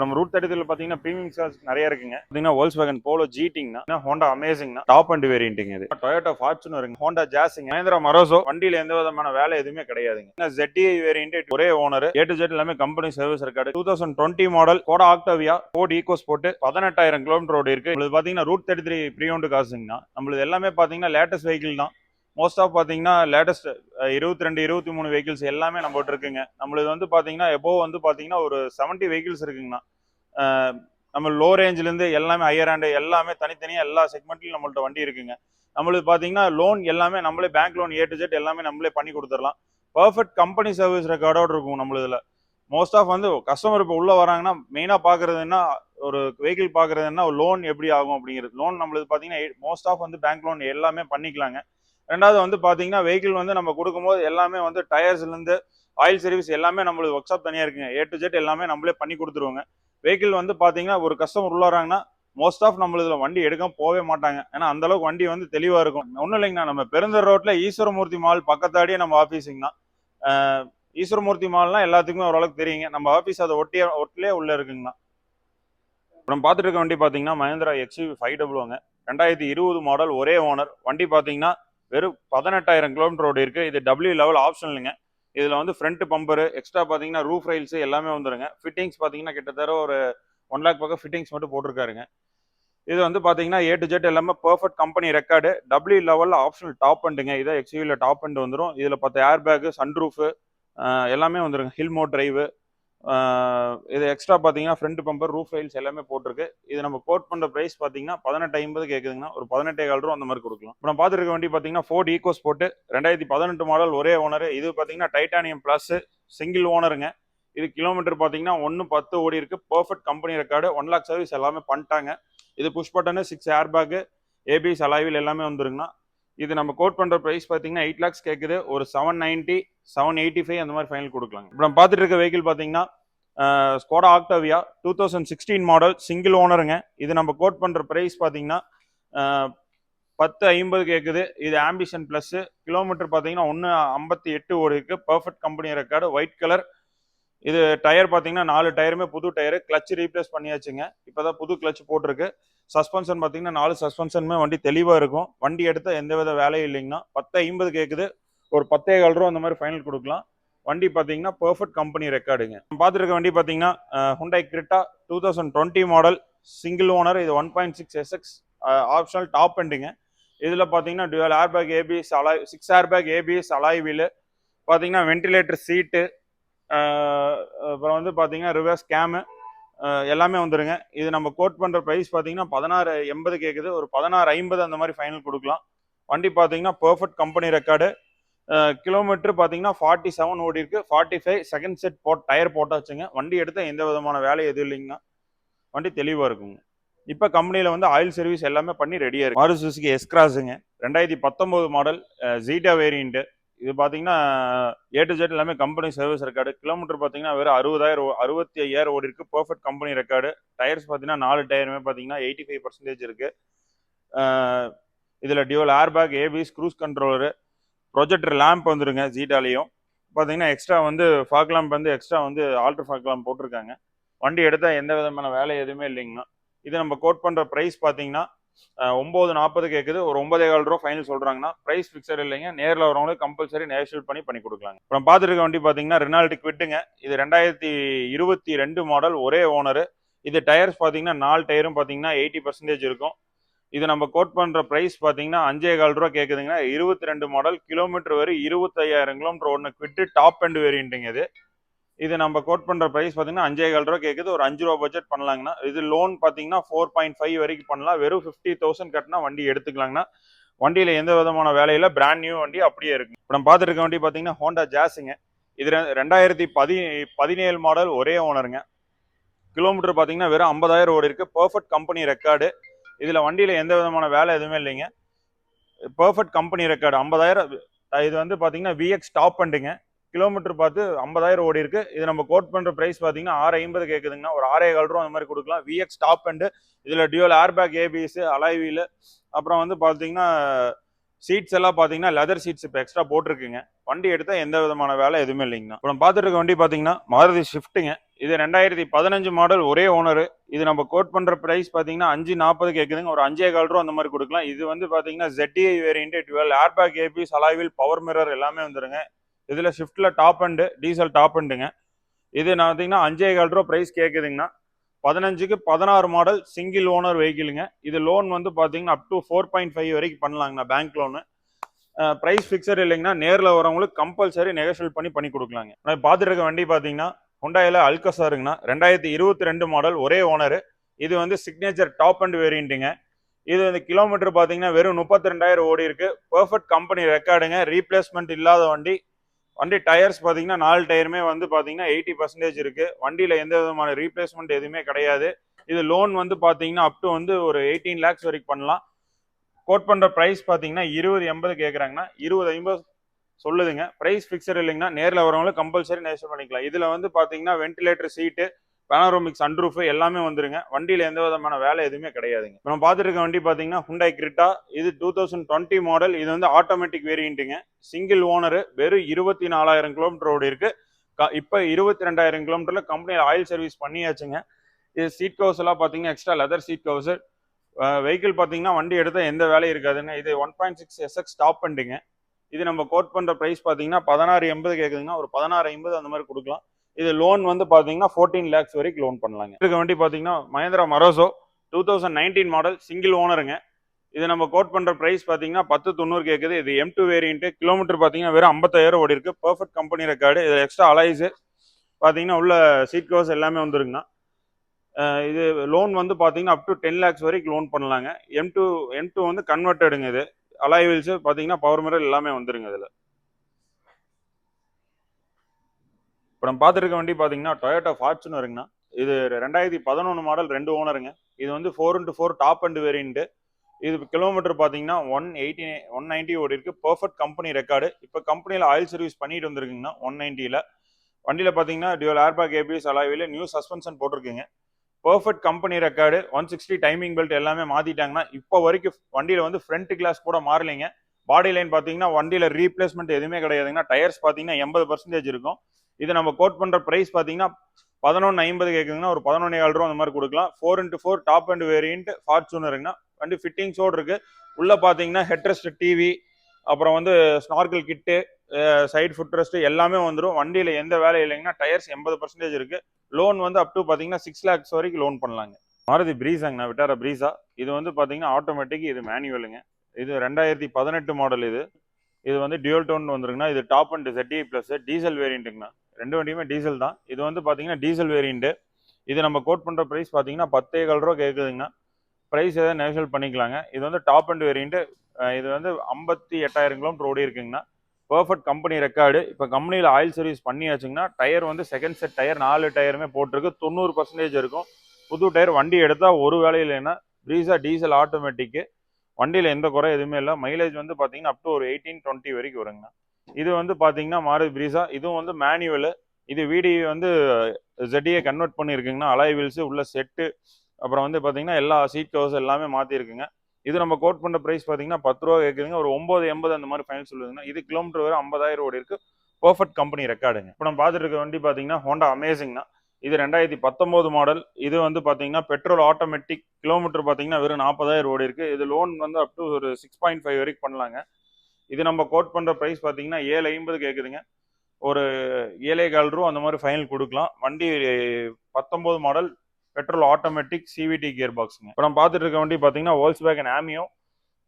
இப்போ நம்ம route thirty பார்த்தீங்கன்னா ப்ரீமியம் கார்ஸ் நிறைய இருக்குங்க. பார்த்தீங்கன்னா வேல்ஸ் வேகன் போலோ ஜீட்டிங்னா ஹோண்டா அமேசிங்னா டாப் அண்ட் வேரியன்ட்டுங்க இது. டொயோட்டா ஃபார்ச்சுனருங்க ஹோண்டா ஜாஸிங் மஹேந்திரா மரோசோ வண்டியில எந்த விதமான வேலை எதுவுமே கிடையாதுங்க. ஜெட்டிஐ வேரியன்ட் ஒரே ஓனர் ஏ டு ஜெட் எல்லாமே company service record two thousand twenty model Skoda Octavia code ஈகோஸ் போட்டு பதினெட்டாயிரம் கிலோமீட்டர் ரோடு இருக்கு. உங்களுக்கு பார்த்தீங்கன்னா ரூட் தேர்ட்டி த்ரீ ப்ரீயோண்டு காசுங்கண்ணா நம்மளுது எல்லாமே பார்த்தீங்கன்னா லேட்டஸ்ட் வெஹிக்கிள் தான் மோஸ்ட் ஆஃப் பார்த்தீங்கன்னா லேட்டஸ்ட் இருபத்தி ரெண்டு இருபத்தி மூணு வெஹிக்கிள்ஸ் எல்லாமே நம்மகிட்ட இருக்குங்க. நம்மளது வந்து பார்த்தீங்கன்னா எபோ வந்து பார்த்தீங்கன்னா ஒரு செவன்ட்டி வெஹிக்கிள்ஸ் இருக்குங்கண்ணா. நம்ம லோ ரேஞ்சிலேருந்து எல்லாமே ஹையர் ஹேண்டு எல்லாமே தனித்தனியாக எல்லா செக்மெண்ட்லையும் நம்மள்ட்ட வண்டி இருக்குங்க. நம்மளுக்கு பார்த்தீங்கன்னா லோன் எல்லாமே நம்மளே bank loan A to Z எல்லாமே நம்மளே பண்ணி கொடுத்துடலாம். பர்ஃபெக்ட் கம்பெனி சர்வீஸ் ரெக்கார்டோடு இருக்கும் நம்மளதில். மோஸ்ட் ஆஃப் வந்து கஸ்டமர் இப்போ உள்ளே வராங்கன்னா மெயினாக பார்க்குறதுன்னா ஒரு வெஹிக்கிள் பார்க்குறதுன்னா லோன் எப்படி ஆகும் அப்படிங்கிறது. லோன் நம்மளுக்கு பார்த்தீங்கன்னா மோஸ்ட் ஆஃப் வந்து பேங்க் லோன் எல்லாமே பண்ணிக்கலாங்க. ரெண்டாவது வந்து பார்த்தீங்கன்னா வெஹிக்கிள் வந்து நம்ம கொடுக்கும்போது எல்லாமே வந்து டயர்ஸ்லேருந்து ஆயில் சர்வீஸ் எல்லாமே நம்மளுக்கு ஒர்க் ஷாப் தனியாக இருக்குங்க. ஏ டு ஜெட் எல்லாமே நம்மளே பண்ணி கொடுத்துருவோங்க. வெஹிக்கிள் வந்து பார்த்தீங்கன்னா ஒரு கஸ்டமர் உள்ள வராங்கன்னா மோஸ்ட் ஆஃப் நம்மளதுல வண்டி எடுக்க போகவே மாட்டாங்க. ஏன்னா அந்த அளவுக்கு வண்டி வந்து தெளிவாக இருக்கும். ஒன்றும் இல்லைங்கண்ணா நம்ம பெருந்தர் ரோட்டில் ஈஸ்வரமூர்த்தி மால் பக்கத்தாடியே நம்ம ஆஃபீஸுங்கண்ணா ஈஸ்வரமூர்த்தி மால்னா எல்லாத்துக்குமே ஓரளவுக்கு தெரியுங்க. நம்ம ஆஃபீஸ் அதை ஒட்டிய ஒட்டிலே உள்ளே இருக்குங்கண்ணா. இப்போ நம்ம பார்த்துட்டு இருக்க வண்டி பார்த்தீங்கன்னா மஹேந்திரா எக்ஸ்யூவி ஃபைவ் டபுள்யூங்க ரெண்டாயிரத்தி இருபது மாடல் ஒரே ஓனர் வண்டி பார்த்தீங்கன்னா வெறும் பதினெட்டாயிரம் கிலோமீட்டர் ரோடு இருக்குது இது டபிள்யூ லெவல் ஆப்ஷனலுங்க இதில் வந்து ஃப்ரண்ட் பம்பரு எக்ஸ்ட்ரா பார்த்தீங்கன்னா ரூஃப் ரைல்ஸ் எல்லாமே வந்துருங்க. ஃபிட்டிங்ஸ் பார்த்தீங்கன்னா கிட்டத்தட்ட ஒரு ஒன் லேக் பக்கம் ஃபிட்டிங்ஸ் மட்டும் போட்டிருக்காருங்க. இது வந்து பார்த்தீங்கன்னா ஏ டு ஜெட் எல்லாமே பர்ஃபெக்ட் கம்பெனி ரெக்கார்டு டபிள்யூ லெவலில் ஆப்ஷனல் டாப் அண்டுங்க இதை எக்ஸ்யூவில் டாப் அண்ட் வந்துடும் இதில் பத்து ஏர் பேக்கு சன்ரூஃபு எல்லாமே வந்துருங்க. ஹில் மோட் டிரைவு இது எக்ஸ்ட்ரா பார்த்தீங்கன்னா ஃப்ரண்ட் பம்பர் ரூஃப் ரைல்ஸ் எல்லாமே போட்டிருக்கு. இது நம்ம கோட் பண்ணுற ப்ரைஸ் பார்த்தீங்கன்னா பதினெட்டு ஐம்பது கேட்குதுங்கன்னா ஒரு பதினெட்டே கால் ரூபா அந்த மாதிரி கொடுக்கலாம். இப்போ நம்ம பார்த்துருக்க வண்டி பார்த்தீங்கன்னா ஃபோர்ட் ஈகோஸ் போட்டு ரெண்டாயிரத்தி பதினெட்டு மாடல் ஒரே ஓனர் இது பார்த்தீங்கன்னா டைட்டானியம் ப்ளஸ் சிங்கிள் ஓனருங்க இது கிலோமீட்டர் பார்த்தீங்கன்னா ஒன்று பத்து ஓடி இருக்கு. Perfect company record one lakh service எல்லாமே பண்ணிட்டாங்க. இது push button six air bag ABS alloy wheel எல்லாமே வந்துருங்கண்ணா. இது நம்ம கோட் பண்ணுற ப்ரைஸ் பார்த்தீங்கன்னா எயிட் லேக்ஸ் கேட்குது ஒரு seven ninety seven eighty five அந்த மாதிரி ஃபைனல் கொடுக்கலாங்க. இப்போ நம்ம பார்த்துட்டு இருக்க வெஹிக்கிள் பார்த்தீங்கன்னா Skoda Octavia two thousand sixteen model single ஓனருங்க இது நம்ம கோட் பண்ணுற ப்ரைஸ் பார்த்தீங்கன்னா பத்து ஐம்பது கேட்குது இது ஆம்பிஷன் ப்ளஸ்ஸு கிலோமீட்டர் பார்த்தீங்கன்னா ஒன்று ஐம்பத்தி எட்டு ஓடிக்கு perfect company record white colour இது டயர் பார்த்தீங்கன்னா நாலு டயருமே புது டயரு கிளச் ரீப்ளேஸ் பண்ணியாச்சுங்க. இப்போதான் புது கிளச் போட்டிருக்கு. சஸ்பென்ஷன் பார்த்தீங்கன்னா நாலு சஸ்பென்ஷனுமே வண்டி தெளிவாக இருக்கும். வண்டி எடுத்த எந்த வித வேலையும் இல்லைங்கண்ணா. பத்து ஐம்பது கேட்குது ஒரு பத்தே கால் ரூபா அந்த மாதிரி ஃபைனல் கொடுக்கலாம். வண்டி பார்த்தீங்கன்னா பெர்ஃபெக்ட் கம்பெனி ரெக்கார்டுங்க பார்த்துருக்க வண்டி பார்த்தீங்கன்னா Hyundai Creta two thousand twenty model single owner இது one point six SX optional top எண்டுங்க இதில் பார்த்தீங்கன்னா dual air bag ABS alloy six air bag ABS alloy wheel பார்த்தீங்கன்னா வென்டிலேட்டர் சீட்டு அப்புறம் வந்து பார்த்தீங்கன்னா ரிவர்ஸ் கேமு எல்லாமே வந்துருங்க. இது நம்ம கோட் பண்ணுற ப்ரைஸ் பார்த்தீங்கன்னா பதினாறு எண்பது கேட்குது ஒரு பதினாறு ஐம்பது அந்த மாதிரி ஃபைனல் கொடுக்கலாம். வண்டி பார்த்தீங்கன்னா பர்ஃபெக்ட் கம்பெனி ரெக்கார்டு கிலோமீட்டர் பார்த்தீங்கன்னா ஃபார்ட்டி செவன் ஓடி இருக்கு ஃபார்ட்டி ஃபைவ் செகண்ட் செட் போட் டயர் போட்டாச்சுங்க வண்டி எடுத்த எந்த விதமான வேலை எதுவும் இல்லைங்கன்னா வண்டி தெளிவாக இருக்குங்க. இப்போ கம்பெனியில் வந்து ஆயில் சர்வீஸ் எல்லாமே பண்ணி ரெடியாக இருக்கு. மாறு சுசுக்கு எஸ்கிராஸுங்க ரெண்டாயிரத்தி பத்தொம்போது மாடல் ஜீட்டா வேரியண்ட்டு இது பார்த்தீங்கன்னா ஏ டு ஜெட் எல்லாமே கம்பெனி சர்வீஸ் ரெக்கார்டு கிலோமீட்டர் பார்த்தீங்கன்னா வெறும் அறுபதாயிரம் அறுபத்தி ஐயாயிரம் ஓடி இருக்கு பர்ஃபெக்ட் கம்பெனி ரெக்கார்டு டயர்ஸ் பார்த்தீங்கன்னா நாலு டயருமே பார்த்தீங்கன்னா எயிட்டி ஃபைவ் பர்சன்டேஜ் இருக்கு இதில் dual air bag ABS cruise controller projector lamp வந்துருங்க ஜீட்டாலையும் பார்த்தீங்கன்னா எக்ஸ்ட்ரா வந்து ஃபாக் லேம்ப் வந்து எக்ஸ்ட்ரா வந்து ஆல்ட்ரு ஃபாக் லேம்ப் போட்டிருக்காங்க. வண்டி எடுத்தால் எந்த விதமான வேலை எதுவுமே இல்லைங்கண்ணா. இது நம்ம கோட் பண்ணுற ப்ரைஸ் பார்த்தீங்கன்னா ஒம்பது நாற்பது கேட்குது ஒரு ஒன்பதே கால் ரூபா ஃபைனல் சொல்கிறாங்கன்னா ப்ரைஸ் ஃபிக்ஸட் இல்லைங்க. நேரில் வரவங்களுக்கு கம்பல்சரி நேஷனல் பண்ணி பண்ணி கொடுக்கலாங்க. அப்புறம் பார்த்துருக்க வண்டி பார்த்தீங்கன்னா ரெனால்டு குவிட்டுங்க இது ரெண்டாயிரத்தி இருபத்தி ரெண்டு மாடல் ஒரே ஓனரு இது டயர்ஸ் பார்த்தீங்கன்னா நாலு டயரும் பார்த்தீங்கன்னா எயிட்டி பர்சன்டேஜ் இருக்கும். இது நம்ம கோட் பண்ணுற ப்ரைஸ் பார்த்தீங்கன்னா அஞ்சே கால் ரூபா கேட்குதுங்கன்னா இருபத்தி ரெண்டு மாடல் கிலோமீட்டர் வரை இருபத்தையாயிரம் கிலோமீட்டர் ஒன்று குவிட்டு டாப் அண்ட் வேரியண்ட்டுங்க இது. இது நம்ம கோட் பண்ணுற ப்ரைஸ் பார்த்தீங்கன்னா அஞ்சே கால் ரூபா கேட்குது ஒரு அஞ்சு ரூபா பட்ஜெட் பண்ணலாங்கண்ணா. இது லோன் பார்த்தீங்கன்னா ஃபோர் பாயிண்ட் ஃபைவ் வரைக்கும் பண்ணலாம். வெறும் ஃபிஃப்டி தௌசண்ட் கட்டினா வண்டி எடுத்துக்கலாங்கண்ணா. வண்டியில் எந்த விதமான வேலையில பிராண்ட் நியூ வண்டி அப்படியே இருக்கு. இப்போ நம்ம பார்த்துருக்க வண்டி பார்த்தீங்கன்னா ஹோண்டா ஜாஸுங்க இது ரெ- ரெண்டாயிரத்தி பதி பதினேழு மாடல் ஒரே ஓனருங்க கிலோமீட்டர் பார்த்தீங்கன்னா வெறும் ஐம்பதாயிரம் ஓடி இருக்கு பர்ஃபெக்ட் கம்பெனி ரெக்கார்டு இதில் வண்டியில் எந்த விதமான வேலை எதுவுமே இல்லைங்க. பர்ஃபெக்ட் கம்பெனி ரெக்கார்டு ஐம்பதாயிரம் இது வந்து பார்த்தீங்கன்னா விஎக்ஸ் டாப் பண்ணுங்க கிலோமீட்டர் பார்த்து ஐம்பதாயிரம் ஓடி இருக்கு. இது நம்ம கோட் பண்ணுற ப்ரைஸ் பார்த்தீங்கன்னா ஆறு ஐம்பது கேட்குதுங்கன்னா ஒரு ஆறே கால் ரூபா அந்த மாதிரி கொடுக்கலாம். விஎக்ஸ் டாப் அண்டு இதில் dual air bag ABS alloy அப்புறம் வந்து பார்த்தீங்கன்னா சீட்ஸ் எல்லாம் பார்த்தீங்கன்னா லெதர் சீட்ஸ் இப்போ எக்ஸ்ட்ரா போட்டிருக்குங்க. வண்டி எடுத்தால் எந்த விதமான வேலை எதுவுமே இல்லைங்கண்ணா. இப்போ நம்ம பார்த்துட்டு இருக்க வண்டி பார்த்தீங்கன்னா மாருதி ஷிஃப்ட்டுங்க இது ரெண்டாயிரத்தி பதினஞ்சு மாடல் ஒரே ஓனர் இது நம்ம கோட் பண்ற பிரைஸ் பாத்தீங்கன்னா அஞ்சு நாற்பது கேட்குதுங்க ஒரு அஞ்சே கால் ரூபா அந்த மாதிரி கொடுக்கலாம். இது வந்து பாத்தீங்கன்னா ZDI variant dual airbag AB alloy wheel power mirror எல்லாமே வந்துருங்க. இதுல ஷிஃப்ட்ல டாப் அண்டு டீசல் டாப் அண்டுங்க இது நான் பார்த்தீங்கன்னா அஞ்சே கால் ரூபா பிரைஸ் கேட்குதுங்கன்னா பதினஞ்சுக்கு பதினாறு மாடல் சிங்கிள் ஓனர் வெஹிக்கிளுங்க இது லோன் வந்து பாத்தீங்கன்னா up to four point five வரைக்கும் பண்ணலாங்கண்ணா பேங்க் லோனு ப்ரைஸ் ஃபிக்ஸர் இல்லைங்கன்னா நேரில் வரவங்களுக்கு கம்பல்சரி நெகோஷியல் பண்ணி பண்ணி கொடுக்கலாங்க. நான் பார்த்துட்டு இருக்க வண்டி பார்த்தீங்கன்னா ஹுண்டாயில் அல்கசாருங்கண்ணா ரெண்டாயிரத்தி இருபத்தி ரெண்டு மாடல் ஒரே ஓனரு இது வந்து சிக்னேச்சர் டாப் அண்ட் வேரியண்ட்டுங்க இது வந்து கிலோமீட்டர் பார்த்தீங்கன்னா வெறும் முப்பத்தி ரெண்டாயிரம் ஓடி இருக்கு. பர்ஃபெக்ட் கம்பெனி ரெக்கார்டுங்க ரீப்ளேஸ்மெண்ட் இல்லாத வண்டி. வண்டி டயர்ஸ் பார்த்தீங்கன்னா நாலு டயருமே வந்து பார்த்தீங்கன்னா எயிட்டி பர்சன்டேஜ் இருக்கு. வண்டியில் எந்த விதமான ரீப்ளேஸ்மெண்ட் எதுவுமே கிடையாது. இது லோன் வந்து பார்த்தீங்கன்னா அப் டு வந்து ஒரு எயிட்டீன் லேக்ஸ் வரைக்கும் பண்ணலாம். கோட் பண்ணுற ப்ரைஸ் பார்த்தீங்கன்னா இருபது எண்பது கேட்குறாங்கன்னா இருபது ஐம்பது சொல்லுதுங்க. ப்ரைஸ் ஃபிக்ஸர் இல்லைங்கன்னா நேரில் வரவங்களும் கம்பல்சரி நேஷன் பண்ணிக்கலாம். இதில் வந்து பார்த்தீங்கன்னா வென்டிலேட்டர் சீட்டு பேனரோமிக் சன்ரூஃப் எல்லாமே வந்துருங்க. வண்டியில் எந்த விதமான வேலை எதுவுமே கிடையாதுங்க. நம்ம பார்த்துட்டு இருக்க வண்டி பார்த்தீங்கன்னா ஹுண்டாய் கிரிட்டா இது டூ தௌசண்ட் டுவெண்ட்டி மாடல் இது வந்து ஆட்டோமேட்டிக் வேரியண்ட்டுங்க சிங்கிள் ஓனரு வெறும் இருபத்தி நாலாயிரம் கிலோமீட்டர் ஓடி இருக்கு. க- இப்போ இருபத்தி ரெண்டாயிரம் கிலோமீட்டரில் கம்பெனியில் ஆயில் சர்வீஸ் பண்ணியாச்சுங்க. இது சீட் கவர்ஸ் எல்லாம் பார்த்தீங்கன்னா extra leather seat covers vehicle பார்த்தீங்கன்னா வண்டி எடுத்தால் எந்த வேலையும் இருக்காதுங்க. இது one point six SX stop பண்ணிட்டுங்க இது நம்ம கோட் பண்ணுற ப்ரைஸ் பார்த்தீங்கன்னா பதினாறு எண்பது கேட்குதுங்கன்னா ஒரு பதினாறு ஐம்பது அந்த மாதிரி கொடுக்கலாம். இது லோன் வந்து பார்த்தீங்கன்னா ஃபோர்டீன் லேக்ஸ் வரைக்கும் லோன் பண்ணலாங்க. இருக்க வண்டி பார்த்தீங்கன்னா Mahindra Marazzo two thousand nineteen model single ஓனருங்க இது நம்ம கோட் பண்ணுற ப்ரைஸ் பார்த்தீங்கன்னா பத்து தொண்ணூறு கேட்குது இது எம் டூ வேரியன்ட்டு கிலோமீட்டர் பார்த்தீங்கன்னா வெறும் ஐம்பத்தாயிரம் ஓடி இருக்கு பர்ஃபெக்ட் கம்பெனி ரெக்கார்டு இது எக்ஸ்ட்ரா அலைஸு பார்த்தீங்கன்னா உள்ள சீட் கவர்ஸ் எல்லாமே வந்துருங்கண்ணா. இது லோன் வந்து பார்த்தீங்கன்னா அப் டு டென் லேக்ஸ் வரைக்கும் லோன் பண்ணலாங்க. எம் டூ எம் டூ வந்து கன்வெர்ட்டடுங்க இது. அலாய் வீல்ஸ் பார்த்தீங்கன்னா பவர் மிரர் எல்லாமே வந்துருங்க இதில். இப்போ நம்ம பார்த்துருக்க வண்டி பார்த்தீங்கன்னா டொயோட்டா ஃபார்ச்சுனருங்கண்ணா இது ரெண்டாயிரத்தி பதினொன்று மாடல் ரெண்டு ஓனருங்க இது வந்து four into four top end variant இது கிலோமீட்டர் பார்த்தீங்கன்னா ஒன் எயிட்டி ஒன் நைன்ட்டி ஓடி இருக்கு பர்ஃபெக்ட் கம்பெனி ரெக்கார்டு இப்போ கம்பெனியில் ஆயில் சர்வீஸ் பண்ணிட்டு வந்திருக்குங்கண்ணா ஒன் நைன்ட்டியில் வண்டியில் பார்த்தீங்கன்னா டியூல் ஏர்பேக் ஏபிஎஸ் அலாவில new suspension போட்டிருக்குங்க. Perfect company record one sixty timing belt எல்லாமே மாத்திட்டாங்கன்னா இப்போ வரைக்கும் வண்டியில வந்து ஃப்ரண்ட் கிளாஸ் கூட மாறலைங்க. பாடி லைன் பார்த்தீங்கன்னா வண்டியில ரீப்ளேஸ்மெண்ட் எதுவுமே கிடையாதுங்கன்னா டயர்ஸ் பார்த்தீங்கன்னா எண்பது பர்சன்டேஜ் இருக்கும். இது நம்ம கோட் பண்ற பிரைஸ் பார்த்தீங்கன்னா பதினொன்று ஐம்பது கேட்குதுங்கன்னா ஒரு பதினொன்று ஏழு ரூபா அந்த மாதிரி கொடுக்கலாம். Four into four top end variant ஃபார்ச்சுனருங்கன்னா வண்டி ஃபிட்டிங்ஸோடு இருக்கு. உள்ள பார்த்தீங்கன்னா ஹெட்ரெஸ்ட் டிவி அப்புறம் வந்து snorkel kit side food rest எல்லாமே வந்துடும் வண்டியில் எந்த வேலை இல்லைங்கன்னா டயர்ஸ் எண்பது பர்சன்டேஜ் இருக்குது லோன் வந்து அப் டு பார்த்தீங்கன்னா சிக்ஸ் லேக்ஸ் வரைக்கும் லோன் பண்ணலாங்க. மாருதி பிரீஸாங்கண்ணா விட்டார பிரீஸா இது வந்து பார்த்தீங்கன்னா ஆட்டோமேட்டிக் இது மேனுவலுங்க இது ரெண்டாயிரத்தி பதினெட்டு மாடல் இது. இது வந்து டியூல் டோன் வந்துருக்குன்னா இது top end Zeta plus diesel வேரியண்ட்டுங்கண்ணா ரெண்டு வண்டியுமே டீசல் தான். இது வந்து பார்த்தீங்கன்னா டீசல் வேரியண்ட்டு இது நம்ம கோட் பண்ணுற ப்ரைஸ் பார்த்தீங்கன்னா பத்தே கால் ரூபா கேட்குதுங்கண்ணா ப்ரைஸ் எதாவது நெகோஷியல் பண்ணிக்கலாங்க. இது வந்து டாப் அண்ட் வேரியண்ட்டு இது வந்து ஐம்பத்தி எட்டாயிரம் கிலோமீட்டர் ஓடி இருக்குங்கண்ணா பர்ஃபெக்ட் கம்பெனி ரெக்கார்டு இப்போ கம்பெனியில் ஆயில் சர்வீஸ் பண்ணியாச்சுங்கன்னா டயர் வந்து செகண்ட் செட் டயர் நாலு டயருமே போட்டிருக்கு. தொண்ணூறு பர்சன்டேஜ் இருக்கும். புது டயர் வண்டி எடுத்தால் ஒரு வேலை ப்ரீஸாக ப்ரீஸா டீசல் ஆட்டோமேட்டிக்கு வண்டியில் எந்த குறை எதுவுமே இல்லை. மைலேஜ் வந்து பார்த்தீங்கன்னா அப் டு ஒரு எயிட்டீன் டுவெண்ட்டி வரைக்கும் வருங்கண்ணா இது வந்து பார்த்தீங்கன்னா மாறுது ப்ரீஸா இதுவும் வந்து மேனுவலு இது வீடி வந்து ஜெட்டியை கன்வெர்ட் பண்ணியிருக்குங்கண்ணா அலாய் வீல்ஸு உள்ள செட்டு அப்புறம் வந்து பார்த்தீங்கன்னா எல்லா சீட் கவர்ஸ் எல்லாமே மாற்றிருக்குங்க இது நம்ம கோட் பண்ண ப்ரைஸ் பார்த்தீங்கன்னா பத்து ரூபா கேட்குதுங்க ஒரு ஒம்பது எண்பது அந்த மாதிரி ஃபைனல் சொல்லுதுங்கன்னா இது கிலோமீட்டர் வரை ஐம்பதாயிரம் ஓடி இருக்கு. பர்ஃபெக்ட் கம்பெனி ரெக்கார்டுங்க இப்போ நம்ம பார்த்துட்டு இருக்க வண்டி பார்த்தீங்கன்னா ஹோண்டா அமேசிங்னா இது ரெண்டாயிரத்தி பத்தொம்போது மாடல் இது வந்து பார்த்தீங்கன்னா பெட்ரோல் ஆட்டோமேட்டிக் கிலோமீட்டர் பார்த்தீங்கன்னா வெறும் நாற்பதாயிரம் ஓடி இருக்கு. இது லோன் வந்து அப் டு ஒரு சிக்ஸ் பாயிண்ட் ஃபைவ் வரைக்கும் பண்ணலாங்க. இது நம்ம கோட் பண்ணுற ப்ரைஸ் பார்த்தீங்கன்னா ஏழு ஐம்பது கேட்குதுங்க ஒரு ஏழே கால் ரூபா அந்த மாதிரி ஃபைனல் கொடுக்கலாம். வண்டி பத்தொம்போது model petrol automatic CVT gear பாக்ஸுங்க இப்போ நம்ம பார்த்துட்டு இருக்க வண்டி பார்த்தீங்கன்னா Volkswagen Ameo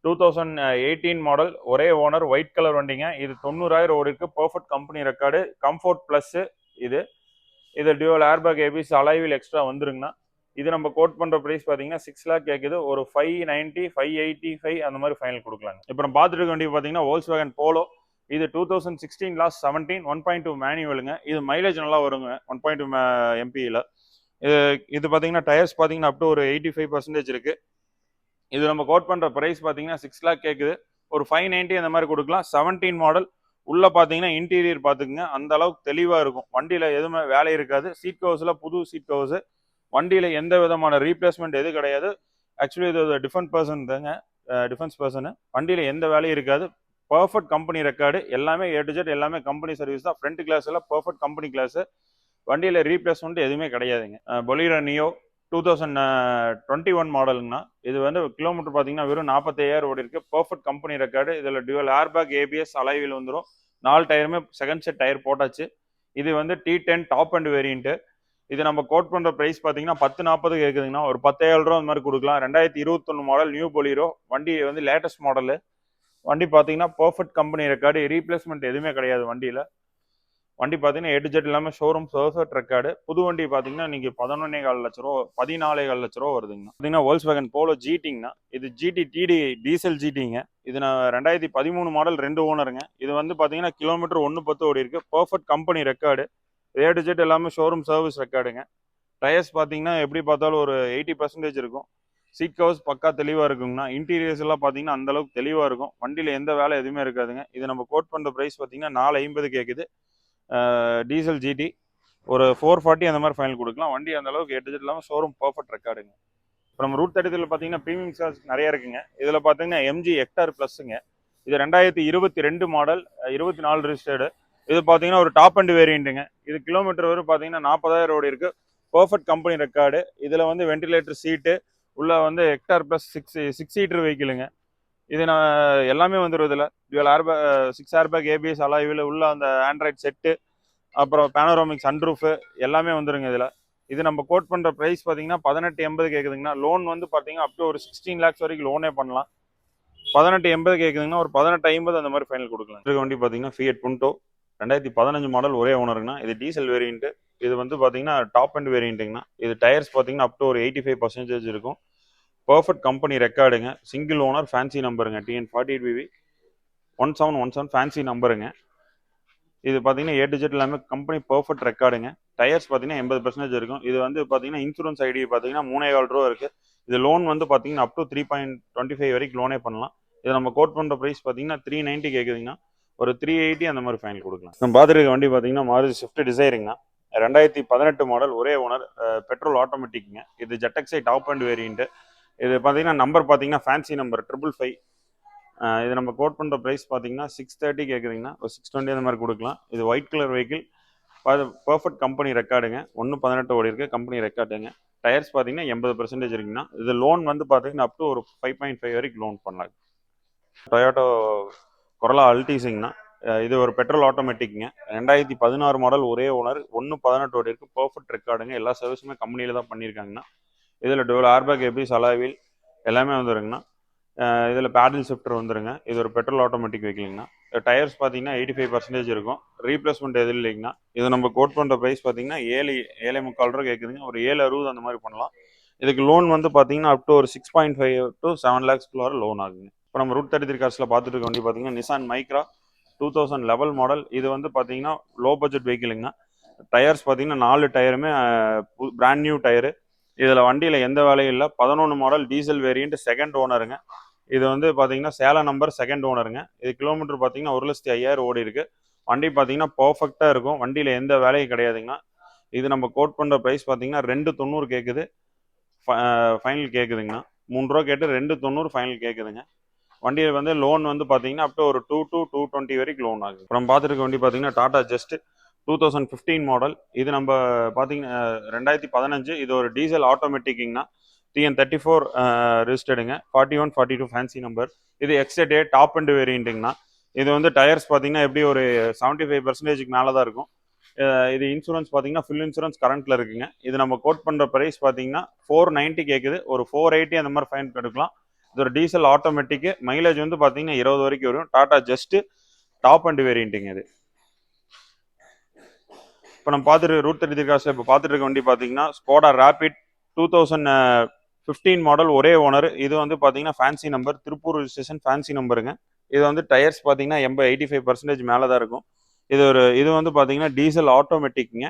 two thousand eighteen model ஒரே ஓனர் ஒயிட் கலர் வண்டிங்க. இது தொண்ணூறாயிரம் ஓடி இருக்கு perfect company record comfort plus இது இது dual airbag ABS alloy wheel extra வந்துருங்கண்ணா. இது நம்ம கோட் பண்ணுற ப்ரைஸ் பார்த்தீங்கன்னா சிக்ஸ் லேக் கேட்குது ஒரு five ninety five eighty five அந்த மாதிரி ஃபைனல் கொடுக்கலாங்க. இப்போ நம்ம பார்த்துட்டு இருக்க வண்டி பார்த்தீங்கன்னா வேர்ல்ஸ் வேகன் போலோ இது two thousand sixteen last seventeen one point two மேனுவலுங்க இது மைலேஜ் நல்லா வருங்க. ஒன் பாயிண்ட் டூ எம்பியில் இது பார்த்தீங்கன்னா டயர்ஸ் பார்த்தீங்கன்னா அப் டு ஒரு எயிட்டி ஃபைவ் பர்சன்டேஜ் இருக்குது இது நம்ம கோட் பண்ணுற ப்ரைஸ் பார்த்தீங்கன்னா சிக்ஸ் லேக் கேட்குது ஒரு ஃபைவ் நைன்ட்டி அந்த மாதிரி கொடுக்கலாம். செவன்டீன் மாடல் உள்ளே பார்த்தீங்கன்னா இன்டீரியர் பார்த்துக்குங்க அந்த அளவுக்கு தெளிவாக இருக்கும். வண்டியில் எதுவுமே வேலை இருக்காது. சீட் கவர்ஸில் புது சீட் கவர்ஸ் வண்டியில் எந்த விதமான ரீப்ளேஸ்மெண்ட் எது கிடையாது. ஆக்சுவலி இது டிஃபரெண்ட் பர்சன் தாங்க. டிஃபென்ஸ் பர்சனு வண்டியில் எந்த வேலையும் இருக்காது. பர்ஃபெக்ட் கம்பெனி ரெக்கார்டு எல்லாமே ஏ டு ஜெட் எல்லாமே கம்பெனி சர்வீஸ் தான். ஃப்ரண்ட் கிளாஸில் பர்ஃபெக்ட் கம்பெனி கிளாஸு வண்டியில் ரீப்ளேஸ்மெண்ட் எதுவுமே கிடையாதுங்க. Bolero Neo two thousand twenty one மாடலுங்கண்ணா இது வந்து கிலோமீட்டர் பார்த்தீங்கன்னா வெறும் நாற்பத்தையாயிரம் ஓடி இருக்குது பர்ஃபெக்ட் கம்பெனி ரெக்கார்டு இதில் dual airbag ABS alloy wheel வந்துடும் நாலு டயருமே செகண்ட் செட் டயர் போட்டாச்சு. இது வந்து T ten top end variant இது நம்ம கோட் பண்ணுற ப்ரைஸ் பார்த்தீங்கன்னா பத்து நாற்பது இருக்குதுங்கண்ணா ஒரு பத்தாயிரம் ரூபா அந்த மாதிரி கொடுக்கலாம். ரெண்டாயிரத்தி இருபத்தொன்னு மாடல் நியூ பொலிரோ வண்டி வந்து லேட்டஸ்ட் மாடலு வண்டி பார்த்தீங்கன்னா பர்ஃபெக்ட் கம்பெனி ரெக்கார்டு ரீப்ளேஸ்மெண்ட் எதுவுமே கிடையாது வண்டியில். வண்டி பார்த்தீங்கன்னா எட்டு ஜெட் இல்லாமல் ஷோரூம் பர்ஃபெக்ட் ரெக்கார்டு புது வண்டி பார்த்தீங்கன்னா நீங்க பதினொன்னே கால் லட்ச ரூபா பதினாலே கால் லட்ச ரூபா வருதுங்கண்ணா பார்த்தீங்கன்னா வேல்ஸ் வேகன் போலோ ஜிடிங்கண்ணா இது ஜிடி டிடி டீசல் ஜிடிங்க இது நான் ரெண்டாயிரத்தி பதிமூணு மாடல் ரெண்டு ஓனருங்க இது வந்து பார்த்தீங்கன்னா கிலோமீட்டர் ஒன்று பத்து ஓடி இருக்குது perfect company record A to Z எல்லாமே ஷோரூம் சர்வீஸ் ரெக்கார்டுங்க டயர்ஸ் பார்த்தீங்கன்னா எப்படி பார்த்தாலும் ஒரு எயிட்டி பர்சன்டேஜ் இருக்கும். சீட் கவர்ஸ் பக்கா தெளிவாக இருக்குங்கண்ணா. இன்டீரியர்ஸ் எல்லாம் பார்த்தீங்கன்னா அந்த அளவுக்கு தெளிவாக இருக்கும். வண்டியில் எந்த வேலை எதுவுமே இருக்காதுங்க. இது நம்ம கோட் பண்ணுற ப்ரைஸ் பார்த்தீங்கன்னா நாலு ஐம்பது கேட்குது டீசல் ஜிடி ஒரு ஃபோர் ஃபார்ட்டி அந்த மாதிரி ஃபைனல் கொடுக்கலாம். வண்டி அந்த அளவுக்கு எட்டு ஜெட் இல்லாமல் ஷோரூம் பர்ஃபெக்ட் ரெக்கார்டுங்க இப்போ நம்ம ரூட் தேர்ட்டியில் பார்த்தீங்கன்னா ப்ரீமியம் சார்ஜ் நிறைய இருக்குங்க. இதில் பார்த்தீங்கன்னா எம்ஜி எக்டார் ப்ளஸ்ஸுங்க இது ரெண்டாயிரத்தி இருபத்தி ரெண்டு மாடல் இருபத்தி நாலு ரிஜிஸ்டர்டு இது பார்த்தீங்கன்னா ஒரு டாப் அண்ட் வேரியண்ட்டுங்க இது கிலோமீட்டர் வரும் பார்த்தீங்கன்னா நாற்பதாயிரம் ஓடி இருக்கு. பர்ஃபெக்ட் கம்பெனி ரெக்கார்டு இதில் வந்து வென்டிலேட்டர் சீட்டு உள்ள வந்து Hector plus six six seater வெஹிக்கிளுங்க இது நான் எல்லாமே வந்துடும் இதில் dual airbag six airbag ABS alloy wheel உள்ள அந்த ஆண்ட்ராய்ட் செட்டு அப்புறம் பேனோராமிக் சன்ரூஃபு எல்லாமே வந்துருங்க இதில். இது நம்ம கோட் பண்ணுற ப்ரைஸ் பார்த்தீங்கன்னா பதினெட்டு எண்பது கேட்குதுங்கன்னா லோன் வந்து பார்த்தீங்கன்னா அப் டு ஒரு சிக்ஸ்டீன் லேக்ஸ் வரைக்கும் லோனே பண்ணலாம். பதினெட்டு எண்பது கேட்குதுங்கன்னா ஒரு பதினெட்டு ஐம்பது அந்த மாதிரி ஃபைனல் கொடுக்கலாம். இருக்க வண்டி பார்த்தீங்கன்னா ஃபியட் புண்டோ ரெண்டாயிரத்தி பதினஞ்சு மாடல் ஒரே ஓனருங்கன்னா இது டீசல் வேரியண்ட்டு இது வந்து பார்த்தீங்கன்னா டாப் அண்ட் வேரியண்ட்டுங்கண்ணா இது டயர்ஸ் பார்த்தீங்கன்னா அப் டு ஒரு எயிட்டி ஃபைவ் பர்சன்டேஜ் இருக்கும். பர்ஃபெக்ட் கம்பெனி ரெக்கார்டுங்க single owner fancy நம்பருங்க TN forty eight BV one seven one seven fancy நம்பருங்க இது பார்த்தீங்கன்னா ஏ டிஜிட் எல்லாமே கம்பெனி பர்ஃபெக்ட் ரெக்கார்டுங்க டயர்ஸ் பார்த்தீங்கன்னா எண்பது பர்சன்டேஜ் இருக்கும். இது வந்து பார்த்தீங்கன்னா இன்சூரன்ஸ் ஐடி பார்த்தீங்கன்னா மூணே கால் ரூபா இருக்குது இது லோன் வந்து பார்த்தீங்கன்னா up to three point twenty five வரைக்கும் லோனே பண்ணலாம். இது நம்ம கோட் பண்ணுற ப்ரைஸ் பார்த்தீங்கன்னா த்ரீ நைன்ட்டி கேட்குதுங்கன்னா ஒரு த்ரீ எயிட்டி அந்த மாதிரி ஃபைனல் கொடுக்கலாம். நம்ம பார்த்துருக்க வண்டி பார்த்தீங்கன்னா மாருதி ஸ்விஃப்ட் டிசைருங்கண்ணா ரெண்டாயிரத்தி பதினெட்டு மாடல் ஒரே ஓனர் பெட்ரோல் ஆட்டோமேட்டிக்குங்க இது ஜெட்டக்ஸை டாப் அண்ட் வேரியண்ட்டு இது பார்த்தீங்கன்னா நம்பர் பார்த்தீங்கன்னா ஃபேன்சி நம்பர் ட்ரிபிள் ஃபைவ் இது நம்ம கோட் பண்ணுற ப்ரைஸ் பார்த்தீங்கன்னா சிக்ஸ் தேர்ட்டி கேட்குறீங்கன்னா ஒரு சிக்ஸ் டுவெண்ட்டி அந்த மாதிரி கொடுக்கலாம். இது white colour vehicle perfect company ரெக்கார்டுங்க ஒன்று பதினெட்டு ஓடி இருக்குது கம்பெனி ரெக்கார்டுங்க டயர்ஸ் பார்த்தீங்கன்னா எண்பது பர்சன்டேஜ் இருக்குங்கன்னா இது லோன் வந்து பார்த்தீங்கன்னா அப் டு ஒரு ஃபைவ் பாயிண்ட் ஃபைவ் வரைக்கும் லோன் பண்ணலாம். டொயோட்டோ கொரலா அல்டிசிங்னா இது ஒரு பெட்ரோல் ஆட்டோமேட்டிக்ங்க ரெண்டாயிரத்தி பதினாறு மாடல் ஒரே ஓனர் ஒன்று பதினெட்டு ஓடி இருக்குது பர்ஃபெக்ட் ரெக்கார்டுங்க எல்லா சர்வீஸுமே கம்பெனியில் தான் பண்ணியிருக்காங்கண்ணா இதில் டுவல் ஏர்பேக் எப்படி சலாவில் எல்லாமே வந்துருங்கண்ணா. இதில் பேடல் ஷிஃப்டர் வந்துருங்க. இது ஒரு பெட்ரோல் ஆட்டோமேட்டிக் வெஹிக்கிள்ங்கண்ணா டயர்ஸ் பார்த்தீங்கன்னா எயிட்டி ஃபைவ் பர்சன்டேஜ் இருக்கும். ரீப்ளேஸ்மெண்ட் எதுவும் இல்லைங்கண்ணா. இது நம்ம கோட் பண்ணுற ப்ரைஸ் பார்த்தீங்கன்னா ஏழு ஏழை முக்கால் ரூபா கேட்குதுங்க ஒரு ஏழு அறுபது அந்த மாதிரி பண்ணலாம். இதுக்கு லோன் வந்து பார்த்தீங்கன்னா அப் டு ஒரு six point five to seven லேக்ஸ்க்குள்ளார loan ஆகுங்க. இப்போ நம்ம ரூட் தேர்ட்டி த்ரீ கார்ஸில் பார்த்துட்டு இருக்க வண்டி பார்த்தீங்கன்னா Nissan Micra two thousand eleven model இது வந்து பார்த்தீங்கன்னா லோ பட்ஜெட் வெஹிக்கிளுங்க டயர்ஸ் பார்த்தீங்கன்னா நாலு டயருமே பிராண்ட் நியூ டயரு இதில் வண்டியில் எந்த வேலையும் இல்லை. பதினொன்று மாடல் டீசல் வேரியண்ட் செகண்ட் ஓனருங்க இது வந்து பார்த்தீங்கன்னா சேலம் நம்பர் செகண்ட் ஓனருங்க இது கிலோமீட்டர் பார்த்தீங்கன்னா ஒரு லட்சத்தி ஐயாயிரம் ஓடி இருக்கு. வண்டி பார்த்தீங்கன்னா பர்ஃபெக்டாக இருக்கும். வண்டியில் எந்த வேலையும் கிடையாதுங்கண்ணா இது நம்ம கோட் பண்ணுற ப்ரைஸ் பார்த்தீங்கன்னா ரெண்டு தொண்ணூறு கேட்குது ஃபைனல் கேட்குதுங்கண்ணா மூணு ரூபா கேட்டு ரெண்டு தொண்ணூறு ஃபைனல் கேட்குதுங்க வண்டியில் வந்து லோன் வந்து பார்த்தீங்கன்னா அப் டு ஒரு டூ டூ டூ டுவெண்ட்டி வரைக்கும் லோன் ஆகுது. அப்புறம் பார்த்துருக்க வண்டி பார்த்தீங்கன்னா Tata Zest two thousand fifteen model இது நம்ம பார்த்தீங்கன்னா ரெண்டாயிரத்தி பதினஞ்சு இது ஒரு டீசல் ஆட்டோமேட்டிக்குங்கண்ணா TN thirty four ரிஜிஸ்டர்டுங்க forty one forty two fancy number இது எக்ஸ்டே டாப் அண்ட் வேரியண்ட்டுங்கண்ணா இது வந்து டயர்ஸ் பார்த்தீங்கன்னா எப்படி ஒரு செவன்ட்டி ஃபைவ் பர்சன்டேஜுக்கு மேலே தான் இருக்கும் இது இன்சூரன்ஸ் பார்த்தீங்கன்னா ஃபுல் இன்சூரன்ஸ் கரண்ட்டில் இருக்குங்க. இது நம்ம கோட் பண்ணுற ப்ரைஸ் பார்த்தீங்கன்னா ஃபோர் நைன்ட்டி கேட்குது ஒரு ஃபோர் எயிட்டி அந்த மாதிரி ஃபைன் எடுக்கலாம். இது ஒரு டீசல் ஆட்டோமேட்டிக்கு மைலேஜ் வந்து பார்த்தீங்கன்னா இருபது வரைக்கும் வரும். டாட்டா ஜஸ்ட்டு டாப் அண்ட் வேரியண்ட்டுங்க இது. இப்போ நம்ம பார்த்துட்டு ரூட் தேர்ட்டி காசில் இப்போ பார்த்துட்டு இருக்க வண்டி பார்த்தீங்கன்னா Skoda Rapid two thousand fifteen model ஒரே ஓனர் இது வந்து பார்த்தீங்கன்னா fancy number Tiruppur registration fancy நம்பருங்க இது வந்து டயர்ஸ் பார்த்தீங்கன்னா எண்பது எயிட்டி ஃபைவ் பர்சன்டேஜ் மேலே தான் இருக்கும். இது ஒரு இது வந்து பார்த்தீங்கன்னா டீசல் ஆட்டோமேட்டிக்குங்க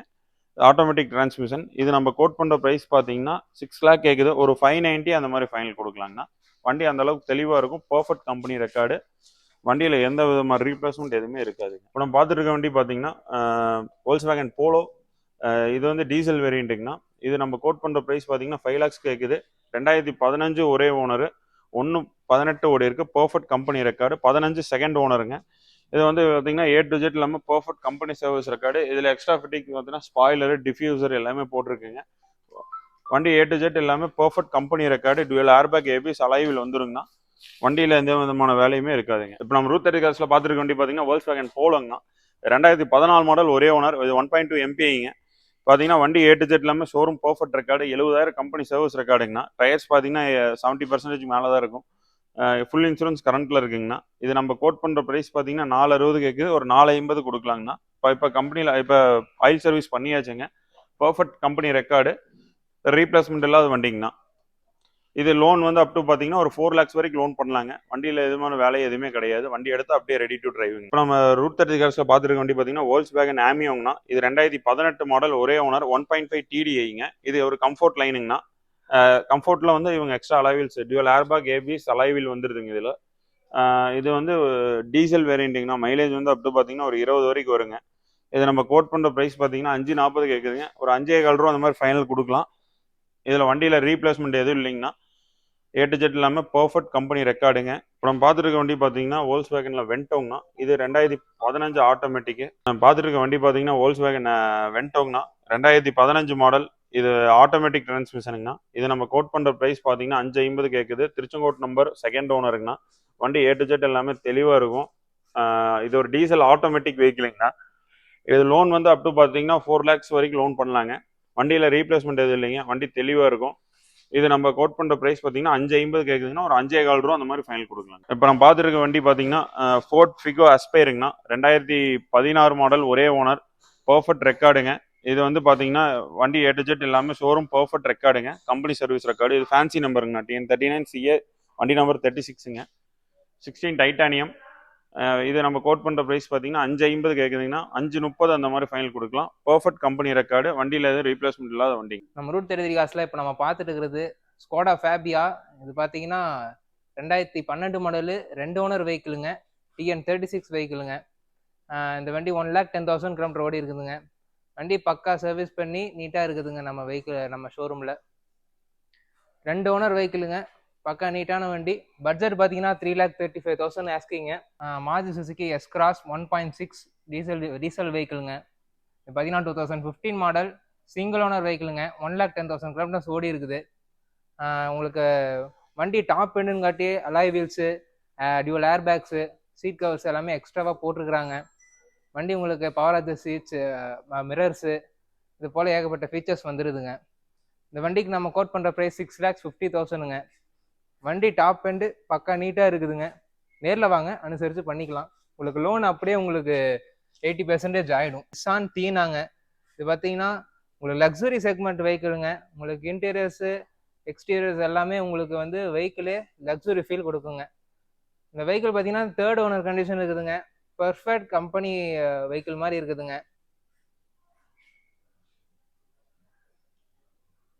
ஆட்டோமேட்டிக் டிரான்ஸ்மிஷன் இது நம்ம கோட் பண்ணுற ப்ரைஸ் பார்த்தீங்கன்னா சிக்ஸ் லேக் கேட்குது ஒரு ஃபைவ் நைன்ட்டி அந்த மாதிரி ஃபைனல் கொடுக்கலாங்கண்ணா. வண்டி அந்தளவுக்கு தெளிவாக இருக்கும். பர்ஃபெக்ட் கம்பெனி ரெக்கார்டு வண்டியில் எந்த விதமான ரீப்ளேஸ்மெண்ட் எதுவுமே இருக்காது. இப்போ நம்ம பார்த்துட்டு இருக்க வண்டி பார்த்தீங்கன்னா ஹோல்ஸ் வேகன் போலோ இது வந்து டீசல் வேரியண்ட்டுங்கன்னா இது நம்ம கோட் பண்ணுற ப்ரைஸ் பார்த்தீங்கன்னா ஃபைவ் லேக்ஸ் கேட்குது ரெண்டாயிரத்தி பதினஞ்சு ஒரே ஓனர் ஒன்று பதினெட்டு ஓடி இருக்கு பர்ஃபெக்ட் கம்பெனி ரெக்கார்டு பதினஞ்சு செகண்ட் ஓனருங்க இது வந்து பார்த்தீங்கன்னா ஏ டு ஜெட் இல்லாமல் பர்ஃபெக்ட் கம்பெனி சர்வீஸ் ரெக்கார்டு இதில் எக்ஸ்ட்ரா ஃபிட்டிங் பார்த்தீங்கன்னா ஸ்பாய்லரு டிஃப்யூசர் எல்லாமே போட்டிருக்குங்க. வண்டி ஏ டு ஜெட் எல்லாமே perfect company record dual airbag ABS alloy wheel வந்துருங்கண்ணா. வண்டியில் எந்த விதமான வேலையுமே இருக்காதுங்க. இப்போ நம்ம ரூத் தேர்ட்டி கார்ஸில் பார்த்துருக்க வண்டி பார்த்தீங்கன்னா வேர்ல்ஸ் வேகன் போலங்கண்ணா ரெண்டாயிரத்தி பதினாலு மாடல் ஒரே ஓனர் இது ஒன் பாயிண்ட் டூ எம்பிஐங்க பார்த்தீங்கன்னா வண்டி ஏட்டு ஜெட் எல்லாமே ஷோரூம் பர்ஃபெக்ட் ரெக்கார்டு எழுபதாயிரம் கம்பெனி சர்வீஸ் ரெக்கார்டுங்கண்ணா டயர்ஸ் பார்த்தீங்கன்னா செவன்ட்டி பர்சன்டேஜ் மேலே தான் இருக்கும். ஃபுல் இன்சூரன்ஸ் கரண்ட்டில் இருக்குங்கண்ணா. இது நம்ம கோட் பண்ணுற ப்ரைஸ் பார்த்தீங்கன்னா நாலு அறுபது கேட்குது ஒரு நாலு ஐம்பது கொடுக்கலாங்கண்ணா. இப்போ இப்போ கம்பெனியில் இப்போ ஆயில் சர்வீஸ் பண்ணியாச்சுங்க. பர்ஃபெக்ட் கம்பெனி ரெக்கார்டு ரீப்ளேஸ்மெண்ட் இல்லாத வண்டிங்கண்ணா. இது லோன் வந்து அப் டு பார்த்தீங்கன்னா ஒரு ஃபோர் லேக்ஸ் வரைக்கும் லோன் பண்ணலாங்க. வண்டியில் எதுமான வேலை எதுவுமே கிடையாது. வண்டி எடுத்து அப்படியே ரெடி டு டிரைவிங் இப்போ நம்ம ரூட் தேர்ட்டி கார்ஸில் பார்த்துருக்க வண்டி பார்த்தீங்கன்னா வேர்ல்ஸ் வேகன் ஆமியோங்கண்ணா இது ரெண்டாயிரத்தி பதினெட்டு மாடல் ஒரே ஓனர் ஒன் பாயிண்ட் ஃபைவ் டிடிஐங்க இது ஒரு கம்ஃபர்ட் லைனுங்கண்ணா கம்ஃபர்ட்டில் வந்து இவங்க extra alloy wheels dual airbag ABS alloy wheel வந்துருதுங்க இதில். இது வந்து டீசல் வேரியண்ட்டுங்கண்ணா மைலேஜ் வந்து அப் டு பார்த்தீங்கன்னா ஒரு இருபது வரைக்கும் வருங்க. இதை நம்ம கோட் பண்ணுற ப்ரைஸ் பார்த்தீங்கன்னா அஞ்சு நாற்பது கேட்குதுங்க ஒரு அஞ்சே கால் ரூபா அந்த மாதிரி ஃபைனல் கொடுக்கலாம். இதில் வண்டியில் ரீப்ளேஸ்மெண்ட் எதுவும் இல்லைங்கண்ணா. ஏ டு ஜெட் இல்லாமல் பர்ஃபெக்ட் கம்பெனி ரெக்கார்டுங்க இப்போ நம்ம பார்த்துருக்க வண்டி பார்த்தீங்கன்னா வோல்ஸ் வேகனில் வென்டோங்னா இது ரெண்டாயிரத்தி பதினஞ்சு ஆட்டோமேட்டிக்கு நம்ம பார்த்துருக்க வண்டி பார்த்தீங்கன்னா வோல்ஸ் வேகன் வென்டோங்னா ரெண்டாயிரத்தி பதினஞ்சு மாடல் இது ஆட்டோமேட்டிக் டிரான்ஸ்மிஷனுங்கண்ணா இது நம்ம கோட் பண்ணுற ப்ரைஸ் பார்த்தீங்கன்னா அஞ்சு ஐம்பது கேட்குது திருச்செங்கோட் நம்பர் செகண்ட் ஓனருங்கண்ணா வண்டி ஏ டு ஜெட் எல்லாமே தெளிவாக இருக்கும். இது ஒரு டீசல் ஆட்டோமேட்டிக் வெஹிக்கிளுங்கண்ணா இது லோன் வந்து அப் டு பார்த்தீங்கன்னா ஃபோர் லேக்ஸ் வரைக்கும் லோன் பண்ணலாங்க. வண்டியில் ரீப்ளேஸ்மெண்ட் எதுவும் இல்லைங்க. வண்டி தெளிவாக இருக்கும். இது நம்ம கோட் பண்ணுற ப்ரைஸ் பார்த்தீங்கன்னா அஞ்சு ஐம்பது கேட்குதுங்கன்னா ஒரு அஞ்சே கால் ரூபா அந்த மாதிரி ஃபைனல் கொடுக்கலாம். இப்போ நம்ம பார்த்துருக்க வண்டி பார்த்தீங்கன்னா ஃபோர்ட் ஃபிகோ அஸ்பைருங்கண்ணா ரெண்டாயிரத்தி பதினாறு மாடல் ஒரே ஓனர் பர்ஃபெக்ட் ரெக்கார்டுங்க இது வந்து பார்த்தீங்கன்னா வண்டி ஏ இல்லாமல் எல்லாமே ஷோரூம் பர்ஃபெக்ட் ரெக்கார்டுங்க கம்பெனி சர்வீஸ் ரெக்கார்டு இது ஃபேன்சி நம்பருங்கண்ணா டிஎன் தேர்ட்டி நைன் சிஏ வண்டி நம்பர் தேர்ட்டி சிக்ஸுங்க சிக்ஸ்டீன் டைட்டானியம் இது நம்ம கோட் பண்ணுற ப்ரைஸ் பார்த்தீங்கன்னா அஞ்சு ஐம்பது கேட்குதுங்கன்னா அஞ்சு முப்பது அந்த மாதிரி ஃபைனல் கொடுக்கலாம். பர்ஃபெக்ட் கம்பெனி ரெக்கார்டு வண்டியில் எதுவும் ரீப்ளேஸ்மெண்ட் இல்லாத வண்டி. நம்ம ரூட் தெரிவிதி காசில் இப்போ நம்ம பார்த்துட்டு இருக்கிறது ஸ்கோடா ஃபேபியா இது பார்த்தீங்கன்னா ரெண்டாயிரத்தி பன்னெண்டு மாடலு ரெண்டு ஓனர் வெஹிக்கிளுங்க டிஎன் தேர்ட்டி சிக்ஸ் வெஹிக்கிளுங்க இந்த வண்டி one lakh ten thousand kilometre ஓடி இருக்குதுங்க. வண்டி பக்கா சர்வீஸ் பண்ணி நீட்டாக இருக்குதுங்க நம்ம வெஹிக்கிள் நம்ம ஷோரூமில் ரெண்டு ஓனர் வெஹிக்கிளுங்க பக்கா நீட்டான வண்டி. பட்ஜெட் பார்த்தீங்கன்னா three lakh thirty five thousand ஆஸ்கிங்க மாஜி Suzuki S Cross one point six diesel diesel வெஹிக்கிளுங்க பார்த்தீங்கன்னா two thousand fifteen model single owner வெஹிக்கிளுங்க one lakh ten thousand kilometres ஓடி இருக்குது. உங்களுக்கு வண்டி டாப் எண்டுன்னு காட்டி alloy wheels dual air bags seat covers எல்லாமே எக்ஸ்ட்ராவாக போட்டிருக்கிறாங்க. வண்டி உங்களுக்கு power of the seats mirrors இது போல் ஏகப்பட்ட ஃபீச்சர்ஸ் வந்துடுதுங்க இந்த வண்டிக்கு நம்ம கோட் பண்ணுற ப்ரைஸ் சிக்ஸ் லேக்ஸ் ஃபிஃப்டி தௌசண்ட்ங்க வண்டி டாப் எண்டு பக்கா நீட்டாக இருக்குதுங்க. நேரில் வாங்க அனுசரித்து பண்ணிக்கலாம். உங்களுக்கு லோன் அப்படியே உங்களுக்கு எயிட்டி பெர்சன்டேஜ் ஆகிடும் நிசான் தீனாங்க. இது பார்த்தீங்கன்னா உங்களுக்கு லக்ஸுரி செக்மெண்ட் வெஹிக்கிளுங்க உங்களுக்கு இன்டீரியர்ஸு எக்ஸ்டீரியர்ஸ் எல்லாமே உங்களுக்கு வந்து வெஹிக்கிளே லக்ஸுரி ஃபீல் கொடுக்குங்க. இந்த வெஹிக்கிள் பார்த்தீங்கன்னா தேர்ட் ஓனர் கண்டிஷன் இருக்குதுங்க. பர்ஃபெக்ட் கம்பெனி வெஹிக்கிள் மாதிரி இருக்குதுங்க.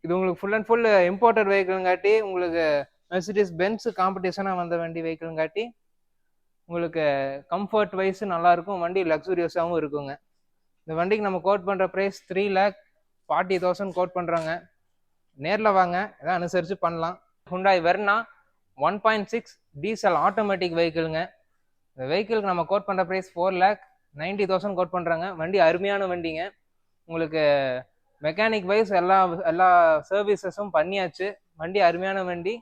இது உங்களுக்கு ஃபுல் அண்ட் ஃபுல் இம்போர்ட்டட் வெஹிக்கிள்ங்காட்டி உங்களுக்கு மெர்சிடிஸ் பென்ஸ் காம்படிஷனாக வந்த வண்டி வெஹிக்கிள்ங்காட்டி உங்களுக்கு கம்ஃபர்ட் வைஸ் நல்லாயிருக்கும் வண்டி லக்ஸுரியஸாகவும் இருக்குங்க. இந்த வண்டிக்கு நம்ம கோட் பண்ணுற price three lakh forty thousand quote பண்ணுறாங்க நேரில் வாங்க எதாவது அனுசரித்து பண்ணலாம். Hyundai Verna one point six diesel automatic வெஹிக்கிளுங்க இந்த வெஹிக்கிளுக்கு நம்ம கோட் பண்ணுற price four lakh ninety thousand quote பண்ணுறாங்க வண்டி அருமையான வண்டிங்க. உங்களுக்கு மெக்கானிக் வைஸ் எல்லா எல்லா சர்வீசஸும் பண்ணியாச்சு. வண்டி அருமையான வண்டி.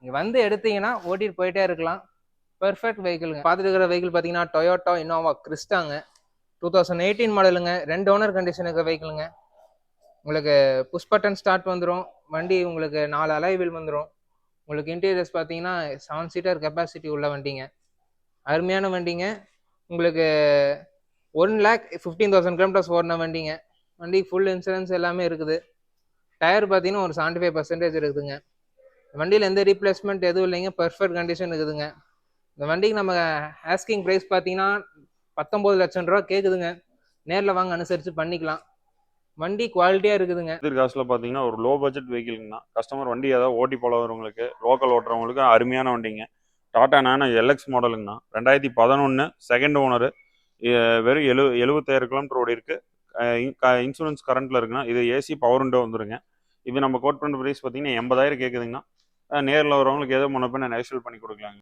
நீங்கள் வந்து எடுத்தீங்கன்னா ஓட்டிட்டு போயிட்டே இருக்கலாம். பெர்ஃபெக்ட் வெஹிக்கிளுங்க பார்த்துட்டு இருக்கிற வெஹிக்கிள் பார்த்தீங்கன்னா டொயோட்டோ இன்னோவா கிறிஸ்டாங்க டூ தௌசண்ட் எயிட்டீன் மாடலுங்க ரெண்டு ஓனர் கண்டிஷன் இருக்கிற வெஹிக்கிளுங்க உங்களுக்கு புஷ் பட்டன் ஸ்டார்ட் வந்துடும் வண்டி உங்களுக்கு நாலு அலைவில் வந்துடும் உங்களுக்கு இன்டீரியர்ஸ் பார்த்தீங்கன்னா செவன் சீட்டர் கெப்பாசிட்டி உள்ள வண்டிங்க. அருமையான வண்டிங்க. உங்களுக்கு one lakh fifteen thousand kilometres ஓடின வண்டிங்க. வண்டி ஃபுல் இன்சூரன்ஸ் எல்லாமே இருக்குது. டயர் பார்த்தீங்கன்னா ஒரு செவன்ட்டி ஃபைவ் பர்சன்டேஜ் இருக்குதுங்க. வண்டியில் எந்த ரீப்ளேஸ்மெண்ட் எதுவும் இல்லைங்க. பர்ஃபெக்ட் கண்டிஷன் இருக்குதுங்க. இந்த வண்டிக்கு நம்ம ஆஸ்கிங் ப்ரைஸ் பார்த்தீங்கன்னா பத்தொம்பது லட்சம் ரூபா கேட்குதுங்க நேரில் வாங்க அனுசரித்து பண்ணிக்கலாம். வண்டி குவாலிட்டியாக இருக்குதுங்க. காசில் பார்த்தீங்கன்னா ஒரு லோ பட்ஜெட் வெஹிக்கிள்ங்கண்ணா கஸ்டமர் வண்டி ஏதாவது ஓட்டி போலவங்களுக்கு லோக்கல் ஓட்டுறவங்களுக்கு அருமையான வண்டிங்க. டாடா நானோ எல்எக்ஸ் மாடலுங்கண்ணா ரெண்டாயிரத்தி பதினொன்று செகண்ட் ஓனரு வெறும் எழு எழுபத்தாயிரம் கிலோமீட்டர் ஓடி இருக்குது இன்சூரன்ஸ் கரண்ட்டில் இருக்குன்னா இது ஏசி பவர் விண்டோ வந்துருங்க. இது நம்ம கோட் பண்ணுற ப்ரைஸ் பார்த்தீங்கன்னா எண்பதாயிரம் கேட்குதுங்கண்ணா நேரில் வரவங்களுக்கு ஏதோ முன்ன பின்ன நெகோஷியல் பண்ணி கொடுக்கலாங்க.